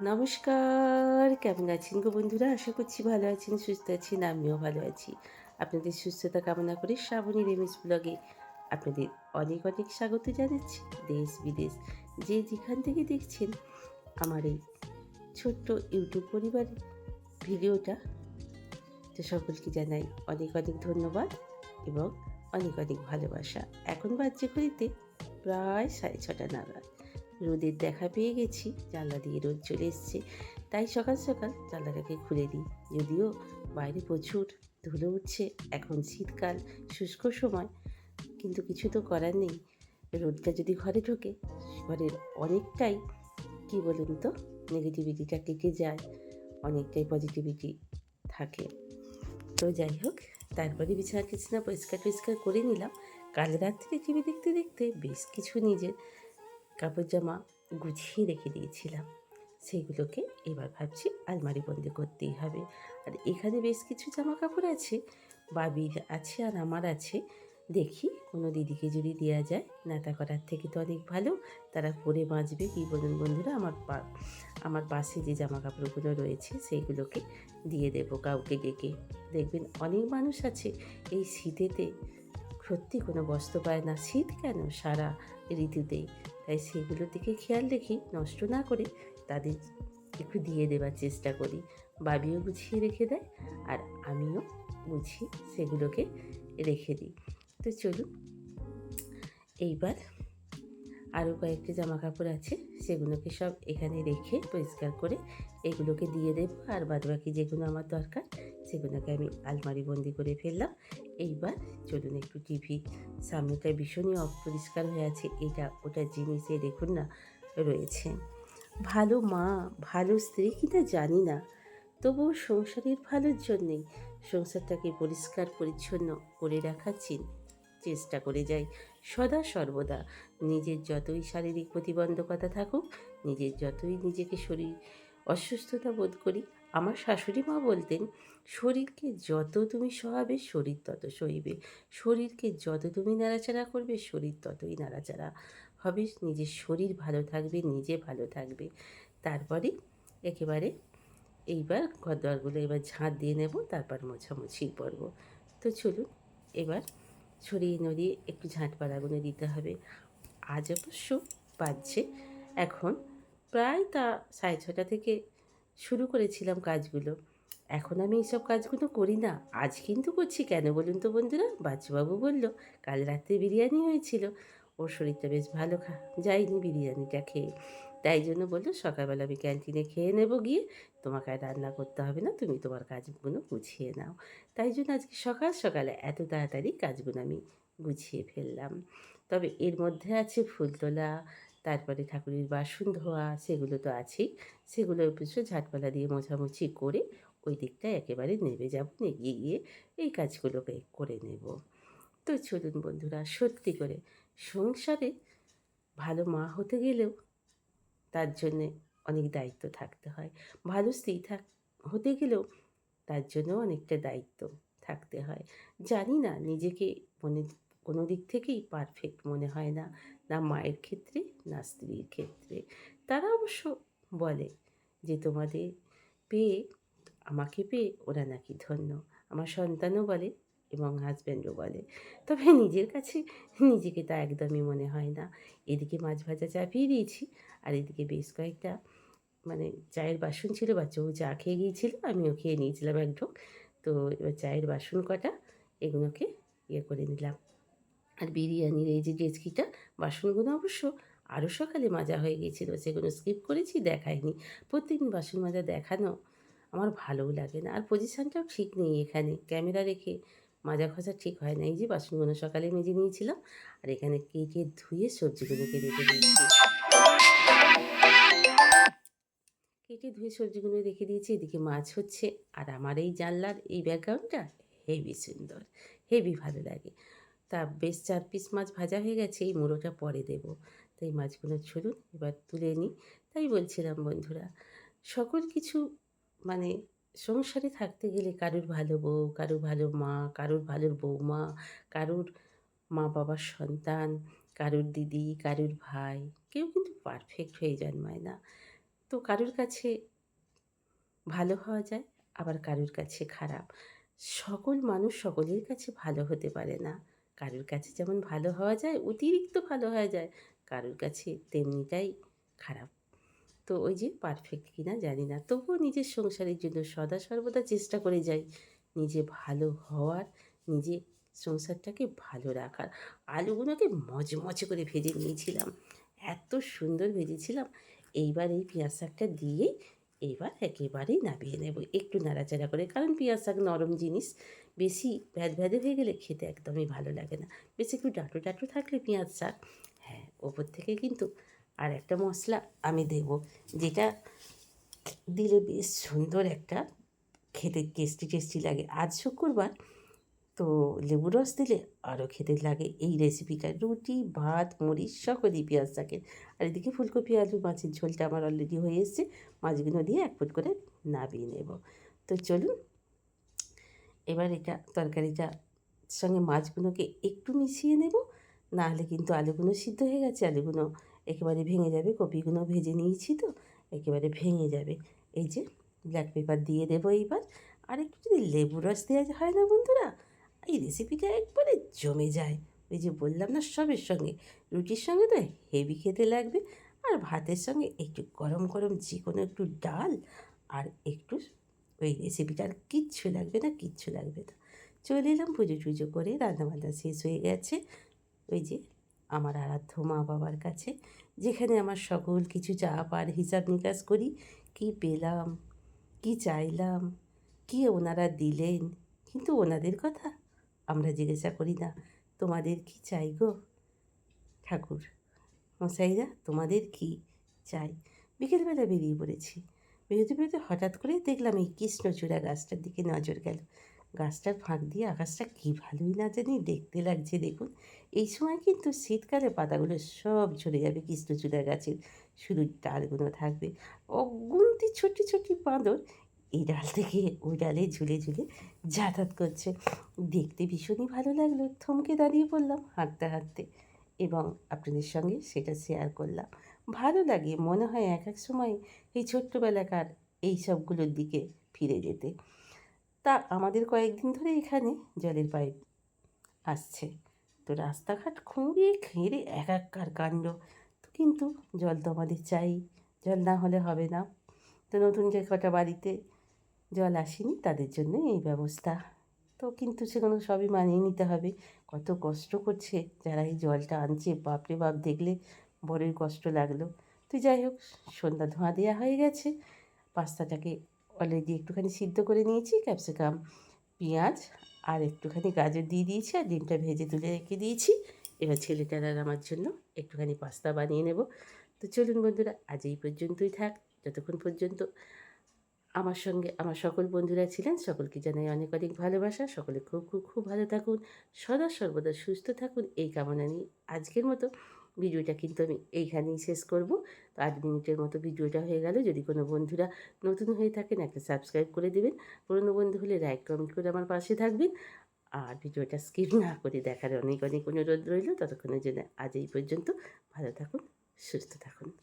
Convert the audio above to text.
নমস্কার, কেমন আছেন গো বন্ধুরা? আশা করছি ভালো আছেন, সুস্থ আছেন, আমিও ভালো আছি। আপনাদের সুস্থতা কামনা করে শ্রাবণী রেমিস ব্লগে আপনাদের অনেক অনেক স্বাগত জানাচ্ছি। দেশ বিদেশ, যে যেখান থেকে দেখছেন আমার এই ছোট্ট ইউটিউব পরিবারের ভিডিওটা, তো সকলকে জানাই অনেক অনেক ধন্যবাদ এবং অনেক অনেক ভালোবাসা। এখন বাজছে ঘড়িতে প্রায় সাড়ে ছটা নাগাদ। রোদের দেখা পেয়ে গেছি, জানলা দিয়ে রোদ চলে এসছে। তাই সকাল সকাল জানলাটাকে খুলে দিই। যদিও বাইরে প্রচুর ধুলো উঠছে, এখন শীতকাল, শুষ্ক সময়, কিন্তু কিছু তো করার নেই। রোদটা যদি ঘরে ঢোকে, ঘরের অনেকটাই, কি বলুন তো নেগেটিভিটিটা কেটে যায়, অনেকটাই পজিটিভিটি থাকে। তো যাই হোক, তারপরে বিছানা টিছানা পরিষ্কার টরিষ্কার করে নিলাম। কাল রাত্রে টিভি দেখতে দেখতে বেশ কিছু নিজের কাপড় জামা গুছিয়ে রেখে দিয়েছিলাম। সেইগুলোকে এবার ভাবছি আলমারি বন্দি করতেই হবে। আর এখানে বেশ কিছু জামা কাপড় আছে, বাবির আছে আর আমার আছে। দেখি কোনো দিদিকে যদি দেওয়া যায়। নাতা করার থেকে তো অনেক ভালো। তারা পরে বাঁচবে কী বলুন বন্ধুরা? আমার পা, আমার পাশে যে জামা কাপড়গুলো রয়েছে সেইগুলোকে দিয়ে দেবো কাউকে ডেকে। দেখবেন অনেক মানুষ আছে এই শীতেতে। সত্যি কোনো বস্ত্র পায় না। শীত কেন? সারা ঋতুতেই তাই সেগুলোর দিকে খেয়াল রেখে নষ্ট না করে তাদের একটু দিয়ে দেওয়ার চেষ্টা করি। বাবিও গুছিয়ে রেখে দেয় আর আমিও গুছিয়ে সেগুলোকে রেখে দিই। তো চলুন, এইবার আরও কয়েকটি জামা কাপড় আছে, সেগুলোকে সব এখানে রেখে পরিষ্কার করে এগুলোকে দিয়ে দেবো। আর বাদবাকি যেগুলো আমার দরকার, সেগুলোকে আমি আলমারি বন্দি করে ফেললাম। এইবার চলুন একটু টিভি সামনেটা ভীষণই অপরিষ্কার হয়ে আছে। এটা, ওটা জিনিসে দেখুন না, রয়েছে। ভালো মা, ভালো স্ত্রী কিনা জানি না। তবুও সংসারের ভালোর জন্যেই সংসারটাকে পরিষ্কার, পরিচ্ছন্ন করে রাখার চেষ্টা করে যাই। সদা সর্বদা নিজের যতই শারীরিক প্রতিবন্ধকতা থাকুক, নিজের যতই নিজেকে শরীর অসুস্থতা বোধ করি আমার শাশুড়ি মা বলতেন, শরীরকে যত তুমি সহাবে, শরীর তত সইবে শরীরকে যত তুমি নাড়াচাড়া করবে, শরীর ততই নাড়াচাড়া হবে। নিজের শরীর ভালো থাকবে, নিজে ভালো থাকবে। তারপরে একেবারে এইবার ঘর দরগুলো এবার ঝাঁট দিয়ে নেব, তারপর মোছামুছি করব। তো চলুন, এবার ছড়িয়ে নড়িয়ে একটু ঝাঁট পাড়াগুলো দিতে হবে। আজ অবশ্য বাজছে। এখন প্রায় তা সাড়ে ছটা থেকে শুরু করেছিলাম কাজগুলো। এখন আমি এইসব কাজগুলো করি না। আজ কিন্তু করছি কেন বলুন তো বন্ধুরা? বাচ্চুবাবু বলল, কাল রাত্রে বিরিয়ানি হয়েছিল। ওর শরীরটা বেশ ভালো খা, যায়নি বিরিয়ানিটা খেয়ে। তাই জন্য বলল, সকালবেলা আমি ক্যান্টিনে খেয়ে নেব গিয়ে। তোমাকে আর রান্না করতে হবে না, তুমি তোমার কাজগুলো গুছিয়ে নাও। তাই জন্য আজকে সকাল সকালে এত তাড়াতাড়ি কাজগুলো আমি গুছিয়ে ফেললাম। তবে এর মধ্যে আছে ফুল তোলা তারপরে ঠাকুরের বাসন ধোয়া সেগুলো তো আছেই। সেগুলো অবশ্য ঝাটপালা দিয়ে মোছামুছি করে ওই দিকটায় একেবারে নেমে যাব এগিয়ে গিয়ে এই কাজগুলোকে করে নেব। তো চলুন বন্ধুরা, সত্যি করে সংসারে ভালো মা হতে গেলেও তার জন্যে অনেক দায়িত্ব থাকতে হয়। ভালো স্ত্রী থাক, হতে গেলেও তার জন্য অনেকটা দায়িত্ব থাকতে হয়। জানি না নিজেকে মনে কোনো দিক থেকেই পারফেক্ট মনে হয় না। না মায়ের ক্ষেত্রে, না স্ত্রীর ক্ষেত্রে। তারা অবশ্য বলে যে তোমাদের পেয়ে, আমাকে পেয়ে ওরা নাকি ধন্য। আমার সন্তানও বলে এবং হাজব্যান্ডও বলে। তবে নিজের কাছে নিজেকে তা একদমই মনে হয় না। এদিকে মাছ ভাজা চাপিয়ে দিয়েছি, আর এদিকে বেশ কয়েকটা মানে চায়ের বাসন ছিল বাচ্চাও চা খেয়ে গিয়েছিল, আমিও খেয়ে নিয়েছিলাম এক ঢোক। তো এবার চায়ের বাসন কটা, এগুলোকে ইয়ে করে নিলাম। আর বিরিয়ানির এই যে ডেচকিটা বাসনগুলো অবশ্য আরও সকালে মাজা হয়ে গিয়েছিল, সেগুলো স্কিপ করেছি, দেখাইনি। প্রত্যেকদিন বাসন মাজা দেখানো আমার ভালোও লাগে না। আর পজিশানটাও ঠিক নেই এখানে। ক্যামেরা রেখে মাজা খসা ঠিক হয় না। এই যে বাসনগুলো সকালে মেজে নিয়েছিলাম, আর এখানে কেটে ধুয়ে সবজিগুলোকে রেখে দিয়েছি। কেটে ধুয়ে সবজিগুলো রেখে দিয়েছি, এদিকে মাছ হচ্ছে। আর আমার এই জানলার, এই ব্যাকগ্রাউন্ডটা হেভি সুন্দর হেভি ভালো লাগে। তা বেশ চার পিস মাছ ভাজা হয়ে গেছে, এই মুড়োটা পরে দেব। তাই মাছগুলো ছুলুন এবার তুলে নিই। তাই বলছিলাম বন্ধুরা, সকল কিছু মানে সংসারে থাকতে গেলে কারুর ভালো বউ, কারুর ভালো মা, কারুর ভালো বৌমা, কারুর মা বাবার সন্তান, কারুর দিদি, কারুর ভাই, কেউ কিন্তু পারফেক্ট হয়ে জন্মায় না। তো কারোর কাছে ভালো হওয়া যায়, আবার কারোর কাছে খারাপ। সকল মানুষ সকলের কাছে ভালো হতে পারে না। কারোর কাছে যেমন ভালো হওয়া যায়, অতিরিক্ত ভালো হওয়া যায়, কারোর কাছে তেমনিটাই খারাপ। তো ওই যে পারফেক্ট কিনা জানি না। তবুও নিজের সংসারের জন্য সদা সর্বদা চেষ্টা করে যাই নিজে ভালো হওয়ার, নিজে সংসারটাকে ভালো রাখার। আলুগুলোকে মজমচে করে ভেজে নিয়েছিলাম। এত সুন্দর ভেজেছিলাম। এইবার এই পেঁয়াজ শাকটা দিয়েই এইবার একেবারেই নাবিয়ে নেব। একটু নাড়াচাড়া করে, কারণ পেঁয়াজ শাক নরম জিনিস, বেশি ভ্যাদ ভ্যাদে হয়ে গেলে খেতে একদমই ভালো লাগে না। বেশি একটু ডাঁটু ডাঁটু থাকলে পেঁয়াজ শাক হ্যাঁ ওপর থেকে কিন্তু আর একটা মশলা আমি দেব, যেটা দিলে বেশ সুন্দর একটা খেতে টেস্টি টেস্টি লাগে। আজ শুক্রবার তো লেবু রস দিলে আরও খেতে লাগে। এই রেসিপিটা রুটি, ভাত, মুড়ি সকলই পেঁয়াজ থাকে আর এদিকে ফুলকপি, আলু, মাছের ঝোলটা আমার অলরেডি হয়ে এসছে। মাছগুলো দিয়ে এক ফুট করে নাবিয়ে নেব। তো চলুন, এবার এটা তরকারিটা সঙ্গে মাছগুলোকে একটু মিশিয়ে নেব। না হলে কিন্তু আলুগুলো সিদ্ধ হয়ে গেছে, আলুগুলো একেবারে ভেঙে যাবে। কপিগুলো ভেজে নিয়েছি তো, একেবারে ভেঙে যাবে। এই যে ব্ল্যাক পেপার দিয়ে দেবো এইবার। আর একটু যদি লেবু রস দেওয়া হয় না বন্ধুরা এই রেসিপিটা একবারে জমে যায়। ওই যে বললাম না, সবের সঙ্গে। রুটির সঙ্গে তো হেভি খেতে লাগবে। আর ভাতের সঙ্গে একটু গরম গরম যে কোনো একটু ডাল আর একটু ওই রেসিপিটা আর কিচ্ছু লাগবে না, কিচ্ছু লাগবে না। চলে এলাম পুজো টুজো করে, রান্নাবান্না শেষ হয়ে গেছে। ওই যে আমার আরাধ্য মা বাবার কাছে, যেখানে আমার সকল কিছু চাপ পার হিসাব নিকাশ করি। কি পেলাম, কি চাইলাম, কি ওনারা দিলেন, কিন্তু ওনাদের কথা আমরা জিজ্ঞাসা করি, না, তোমাদের কি চাই গো? ঠাকুর মশাইরা, তোমাদের কি চাই? বিকেলবেলা বেরিয়ে পড়েছি। বেরোতে বেরোতে হঠাৎ করে দেখলাম এই কৃষ্ণচূড়া গাছটার দিকে নজর গেল। গাছটার ফাঁক দিয়ে আকাশটা কী ভালোই না জানি দেখতে লাগছে, দেখুন। এই সময় কিন্তু শীতকালে পাতাগুলো সব ঝরে যাবে কৃষ্ণচূড়া গাছের। শুধু ডালগুলো থাকবে। অগুন্তি ছোটি ছোটি বাঁদর এই ডাল থেকে ওই ডালে ঝুলে ঝুলে যাতায়াত করছে। দেখতে ভীষণই ভালো লাগল, থমকে দাঁড়িয়ে পড়লাম হাঁটতে হাঁটতে এবং আপনাদের সঙ্গে সেটা শেয়ার করলাম। ভালো লাগে, মনে হয় এক এক সময় এই ছোট্টবেলাকার এই সবগুলোর দিকে ফিরে যেতে। তা আমাদের কয়েকদিন ধরে এখানে জলের পাইপ আসছে। তো রাস্তাঘাট খুঁড়িয়ে খেঁড়ে এক এককার কাণ্ড। তো কিন্তু জল তো আমাদের চাই, জল না হলে হবে না। তো নতুন যে কটা বাড়িতে জল আসেনি, তাদের জন্য এই ব্যবস্থা। তো কিন্তু সেগুলো সবই মানিয়ে নিতে হবে। কত কষ্ট করছে যারা এই জলটা আনছে, বাপরে বাপ, দেখলে বড়ই কষ্ট লাগল। তো যাই হোক, সন্ধ্যা ধোঁয়া দেওয়া হয়ে গেছে। পাস্তাটাকে অলরেডি একটুখানি সিদ্ধ করে নিয়েছি, ক্যাপসিকাম, পেঁয়াজ আর একটুখানি গাজর দিয়ে দিয়েছি আর ডিমটা ভেজে তুলে রেখে দিয়েছি। এবার ছেলেটার আর আমার জন্য একটুখানি পাস্তা বানিয়ে নেব। তো চলুন বন্ধুরা, আজ এই পর্যন্তই থাক। যতক্ষণ পর্যন্ত আমার সঙ্গে আমার সকল বন্ধুরা ছিলেন। সকলকে জানাই অনেক অনেক ভালোবাসা। সকলে খুব খুব খুব ভালো থাকুন। সদা সর্বদা সুস্থ থাকুন। এই কামনা নিয়ে আজকের মতো ভিডিওটা কিন্তু আমি এইখানেই শেষ করব। তো আট মিনিটের মতো ভিডিওটা হয়ে গেল। যদি কোনো বন্ধুরা নতুন হয়ে থাকেন, একটা সাবস্ক্রাইব করে দেবেন। পুরনো বন্ধু হলে লাইক, কমেন্ট করে আমার পাশে থাকবেন। আর ভিডিওটা স্কিপ না করে দেখার অনেক অনেক অনুরোধ রইল। ততক্ষণের জন্য আজ এই পর্যন্ত। ভালো থাকুন, সুস্থ থাকুন।